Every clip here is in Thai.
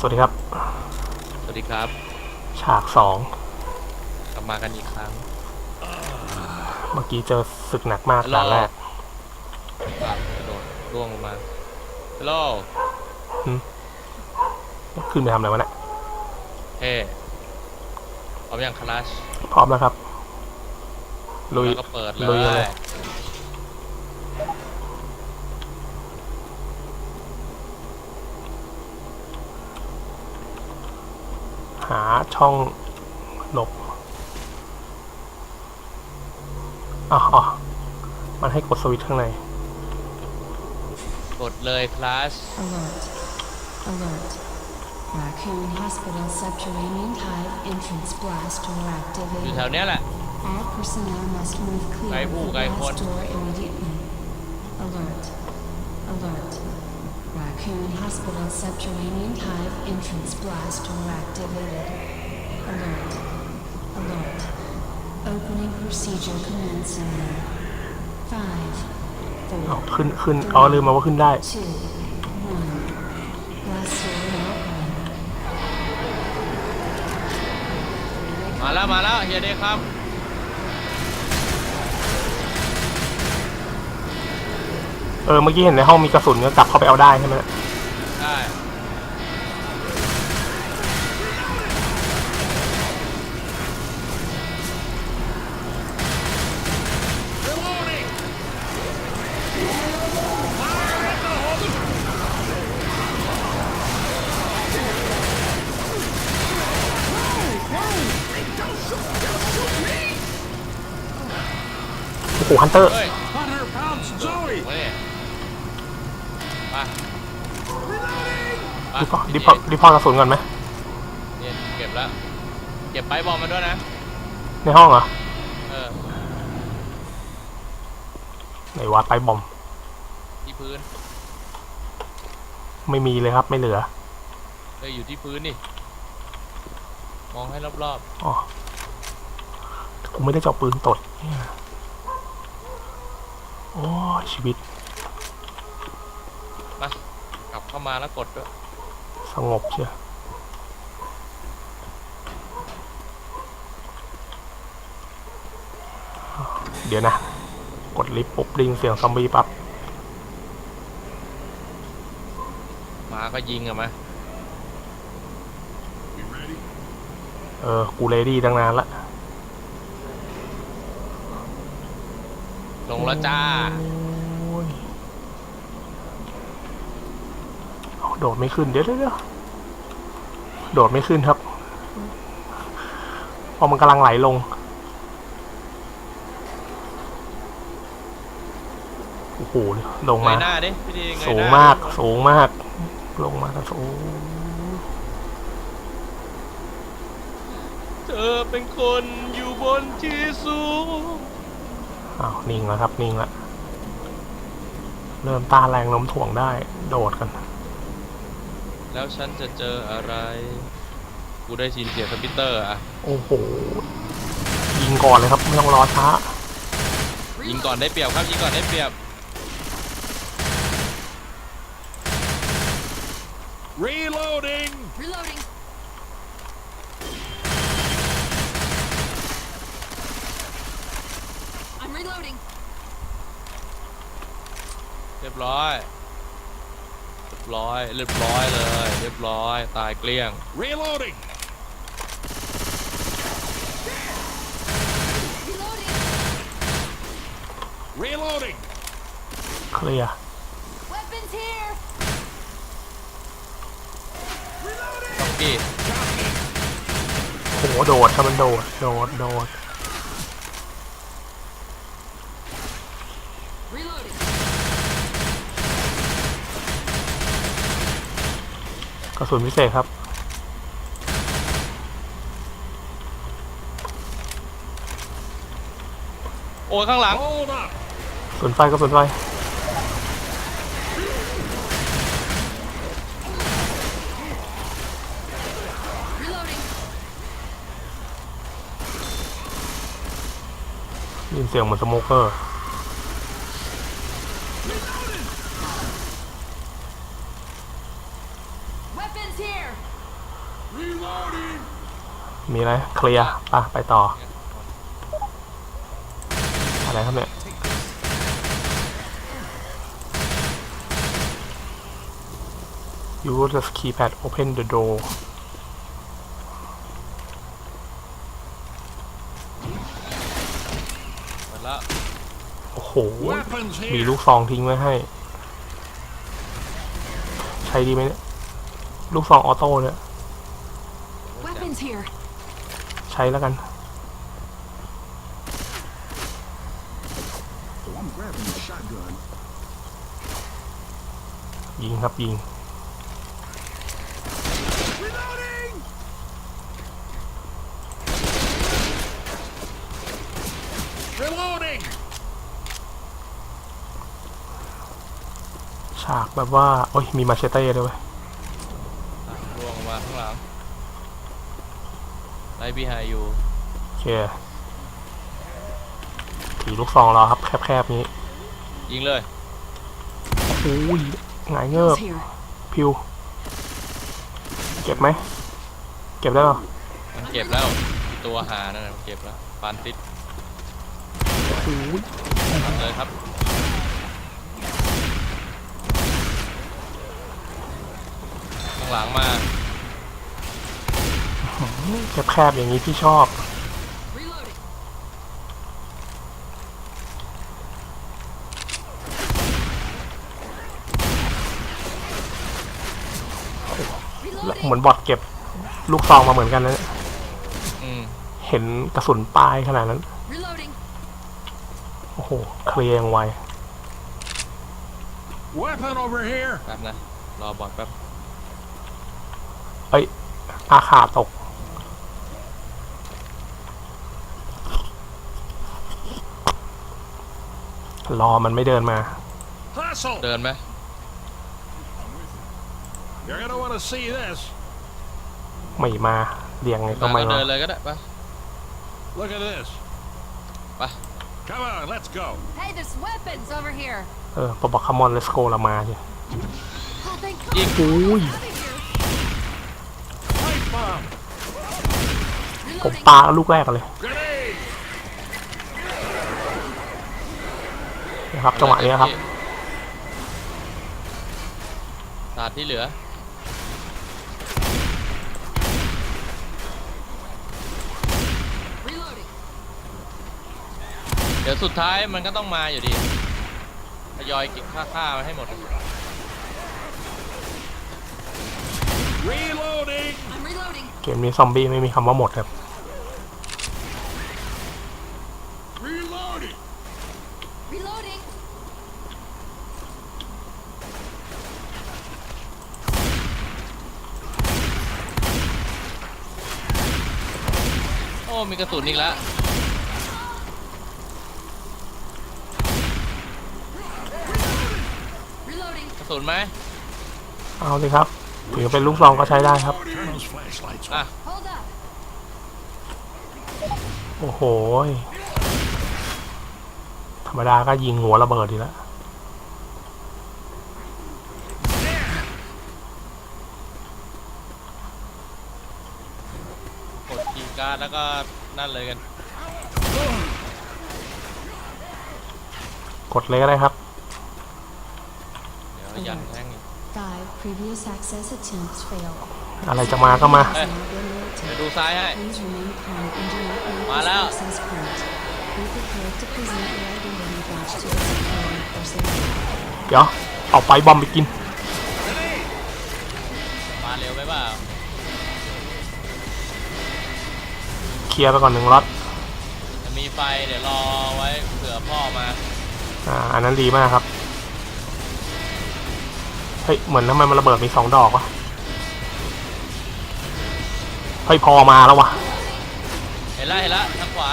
สวัสดีครับ สวัสดีครับ ฉากสองกลับมากันอีกครั้งเมื่อกี้เจอศึกหนักมากฮัลโหลด่านแรกอะกระโดดร่วงลงมาฮัลโหลขึ้นไปทำอะไรวะเนี่ยเฮ้พร้อมยังคลาชพร้อมแล้วครับลุยแล้วก็เปิดเลลุยเลยย หาช่องหลบอ๋ออ๋อมันให้กดสวิตช์ข้างใน กดเลยคลาช Alert. Alert. Raccoon Hospital subterranean hive entrance blast door อยู่แถว activated. เนี้ยแหละ All personnel must move clear Cái of vụ the cái blast con. door immediately. Alert. Alert. Raccoon Hospital subterranean hive entrance blast door activated. Alert. Alert. Opening procedure commencing. Five, เอา four, ขึ้นขึ้นอ๋อลืมมาว่าขึ้นได้ two, one. Blast door open. มาแล้วมาแล้วเฮียเดครับ เออเมื่อกี้เห็นในห้องมีกระสุนก็กลับเข้าไปเอาได้ใช่ไหมได้โอ้โหฮันเตอร์ ไปดิพอดิพอดิพอกระสุนก่อนไหมเนี่ยเก็บแล้วเก็บไปบอมมาด้วยนะ ในห้องเหรอเออไหนวะไปบอม ที่พื้นไม่มีเลยครับไม่เหลือเฮ้ยอยู่ที่พื้นนี่ มองให้รอบอ๋อกูไม่ได้เจาะปืนตดเนี่ยโอ้ยชีวิต ๆ มา กลับเข้ามาแล้วกดด้วยส งบเชียวเดี๋ยวนะ กดลิฟต์ปุ๊บไดยินเสียงซอมบี้ปั๊บมาก็ยิงอะมา You ready? เออ กูเลดี้ตั้งนานละ ลงแล้วจ้าโอ้ยเอาโดดไม่ขึ้นเดี๋ยวเดี๋ยวเดี๋ยว โดดไม่ขึ้นครับเพราะมันกำลังไหลลงโอ้โหลงเงมายหน้าดิพี่ดีเงยสูหงน้ามาก สูงมาก ลงมาก็สูงเธอเป็นคนอยู่บนที่สูงอ้าวนิ่งแล้วครับ นิ่งแล้วเริ่มต้านแรงโน้มถ่วงได้ โดดกัน แล้วฉันจะเจออะไร กูได้ยินเสียงสปิตเตอร์อะโอ้โห ยิงก่อนเลยครับไม่ต้องรอช้า ยิงก่อนได้เปรียบครับยิงก่อนได้เปรียบ Reloading! Reloading. I'm reloading. เรียบร้อยเรียบร้อย เรียบร้อยเลย เรียบร้อย ตายเกลี้ยง Reloading! Reloading. Reloading! เคลียร์ Weapons here. ต้องกี้โอ้โหโดดครับมันโดด โดด โดด Reloading. กระสุนพิเศษครับ โอ้ยข้างหลัง Hold up! กระสุนไฟกระสุนไฟ Reloading. ได้ยินเสียงเหมือนสโมเกอร์ Weapons here. Reloading. มีอะไรเคลียร์ป่ะไปต่อ อะไรครับเนี่ย Use the keypad open the door หมดละโอ้โห มีลูกซองทิ้งไว้ให้ ใช้ดีไหมเนี่ย ลูกซองออโต้เนี่ย Weapons here. ใช้แล้วกัน Oh, I'm grabbing the shotgun. ยิงครับยิง Reloading. Reloading. ฉากแบบว่า โอ้ยมีมาเชเต้ด้วยเวย อะล่วงมาข้างหลัง ไล่พี่ไฮอยู่โอเคถือลูกซองรอครับแคบๆนี้ยิงเลย โอ้ยหงายเงือบ Who's here? พิว เก็บไหม เก็บได้หรอมันเก็บแล้วตัวหานั่นน่ะมันเก็บแล้วปานติดโอ้ยทำเลยครับ ข้างหลังมา แคบๆอย่างนี้พี่ชอบ Reloading. Reloading. เหมือนบอทเก็บลูกซองมาเหมือนกันนะเนี่ยอืมเห็นกระสุนปลายขนาดนั้น Reloading. โอ้โห เคลียร์อย่างไว Weapon over here. แป๊บนะ รอบอดแป๊บ เอ้ยอาขาตก รอมันไม่เดินมา Hustle. เดินไหม You're gonna want to see this. ไม่มาเรียงไงก็มาไม่ก็มาเดินเลยก็ได้ปะ Look at this. ไป Come on, let's go. Hey, there's weapons over here. เออพอบอกคามอนเลสโกเรามาใช่ Oh, thank God. ยิงโอ้ย Out of here. Pipe bomb. ผม Reloading. ปาลูกแรกเลย Grenade. นะครับจังหวะนี้ครับสาดที่เหลือ Reloading. เดี๋ยวสุดท้ายมันก็ต้องมาอยู่ดีทยอยเก็บค่าค่ามาให้หมด Reloading. I'm reloading. เกมนี้ซอมบี้ไม่มีคำว่าหมดครับ Reloading. Reloading. โอ้ มีกระสุนอีกแล้ว Reloading. กระสุนไหมเอาสิครับ ถือเป็นลูกซองก็ใช้ได้ครับ Turn those flashlights อะ on. Hold up. โอ้โหยธรรมดาก็ยิงหัวระเบิดดีแล้ว กดคีย์การ์ดแล้วก็นั่นเลยกัน กดเลยก็ได้ครับ เดี๋ยวยันแท่งอีก Five previous access attempts failed. อะไรจะมาก็มา Has now been เดี๋ยว noted. ดูซ้ายให้ Please remain calm and do not leave Mà this đâu? access point. Be prepared to present your identity badge to the security for safety. เดี๋ยวเอาไปบอมไปกิน ลียร์ไปก่อนหนึ่งล็อตจะมีไฟเดี๋ยวรอไว้เผื่อพ่อมาอ่าอันนั้นดีมากครับเฮ้ยเหมือนทำไมมันระเบิดมีสองดอกวะเฮ้ยพอมาแล้ววะเห็นแล้วเห็นแล้วทางขวา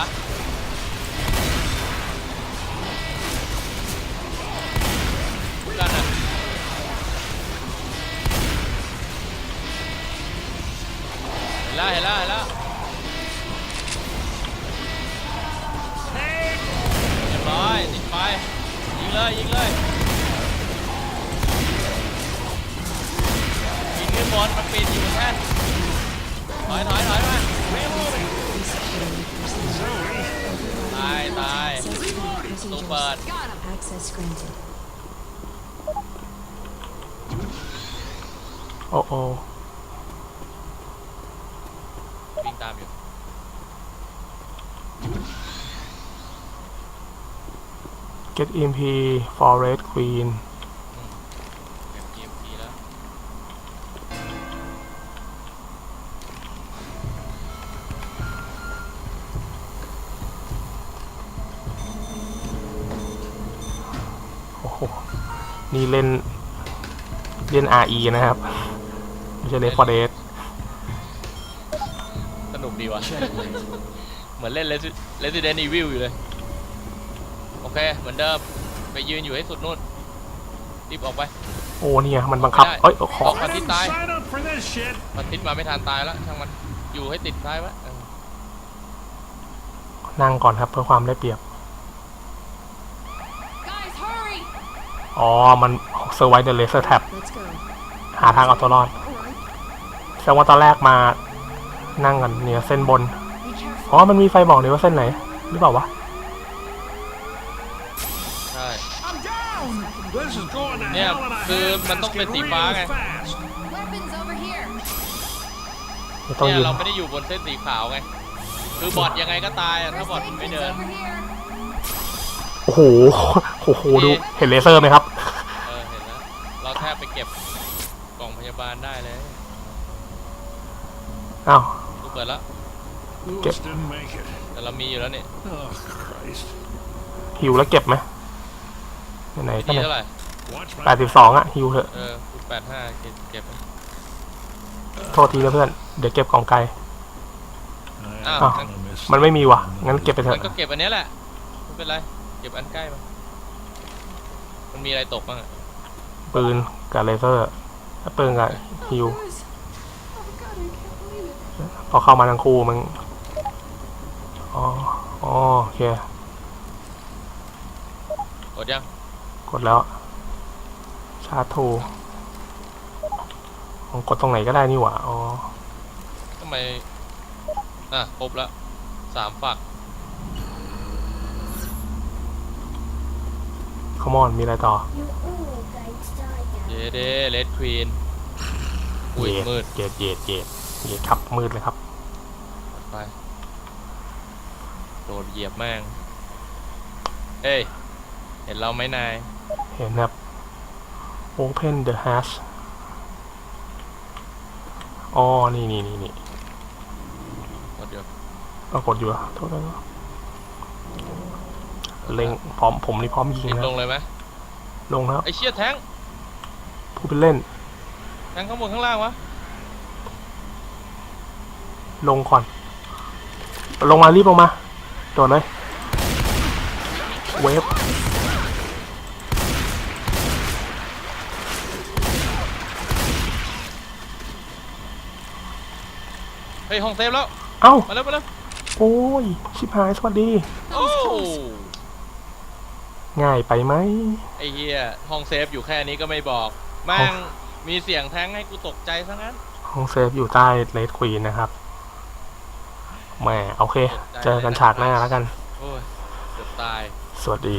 กันอะเห็นแล้วเห็นแล้วเห็นแล้ว เลยยิงเลยยิงขึ้นบนมันปีนอยู่บนแท่นถอยถอยถอยมาตายตาย Access granted. ตูเปิดโอ้โอ วิ่งตามอยู่ เก็ต EMP Forest Queen เก็บ EMP แล้ว โอ้โห นี่เล่น เล่น RE นะครับ ไม่ใช่เล่น Forest สนุกดีว่ะ เหมือนเล่น Resi- Resident Evil อยู่เลย เค เหมือนเดิม ไปยืนอยู่ให้สุดนู่น รีบออกไป โอ้เนี่ยมันบังคับไม่ได้เอ้ยขอออก I มาที่ didn't ตาย sign up for this shit. มันทิศมาไม่ทันตายแล้วช่างมัน อยู่ให้ติดท้ายไว้เออนั่งก่อนครับเพื่อความได้เปรียบ Guys, hurry. อ๋อ มันเซอร์ไวเดอร์เลเซอร์แท็บ Let's go. หาทางเอาตัวรอดแสดงว่าตอนแรกมานั่งกันเนี่ยเส้นบน Be careful. อ๋อ มันมีไฟบอกเลยว่าเส้นไหน หรือเปล่าวะ ใช่ I'm down. This is going to Yeah, hell in a คือมันต้องเป็นสี handbasket ฟ้า real ไง fast. Weapons over here. ไม่ต้องเนี่ยยืนเราไม่ได้อยู่บนเส้นสีขาวไง คือบอดยังไงก็ตายอะถ้า First บอด aid ไม่ kits เดิน over here. โอ้โห โอ้โห ดู เห็นเลเซอร์ไหมครับ เออ เห็นแล้ว เราแทบไปเก็บกล่องพยาบาลได้เลย อ้าวกูเปิดแล้ว Lewis didn't make it. แต่เรามีอยู่แล้วนี่ Oh, Christ. ฮิวแล้วเก็บไหม ไหนๆก็ที่ไหนเท่าไหร่ Watch แป my ดสิบสองอะฮิวเถอะ เออกูแปดห้าเก็บเก็บไว้โทษทีนะเพื่อน เดี๋ยวเก็บกล่องไกล I Ah, am gonna miss มันไม่มีว่ะ งั้นเก็บไปเถมัอะ นก็เก็บอันเนี้ยแหละไม่เป็นไร เก็บอันใกล้มามันมีอะไรตกบ้างอะปืนกับเลเซอร์แล้วปืนกับฮิว Guys. Oh God, I can't believe it. พอเข้ามาทั้งคู่มันอ๋อ อ๋อ โอเค กดยัง กดแล้วชาร์จทูอ๋อกดตรงไหนก็ได้นี่หว่าอ๋อทำไม อะครบแล้วสามฝักคอมอนมีอะไรต่อเยเดเลดควีนอุ้ยเย็ดมืดเย็ดเย็ดเย็ดเย็ดครับมืดเลยครับ ไปโดดเหยียบแม่งเอ้ย เห็นเราไหมนาย เห็นครับ Open the hash อ๋อ นี่นี่นี่นี่กดเดี๋ยวก็กดอยู่อะโทษนะเล็งพร้อมผมนี่พร้อมยิงรีบนะลงเลยไหมลงแล้วไอเชี่ยแทงผู้เป็นเล่น แทงข้างบนข้างล่างวะลงก่อน ลงมารีบลงมาโดดเลย เวฟ เฮ้ยห้องเซฟแล้ว เอ้า มาแล้วมาแล้วโอ้ย ชิบหายสวัสดี โอ้ง่ายไปไหม ไอเฮียห้องเซฟอยู่แค่นี้ก็ไม่บอกแม่งมีเสียงแทงให้กูตกใจซะงั้น ห้องเซฟอยู่ใต้เลดควีนนะครับแหมโอเค เจอกันฉากหน้าแล้วกัน โอ้ยเกือบตาย สวัสดี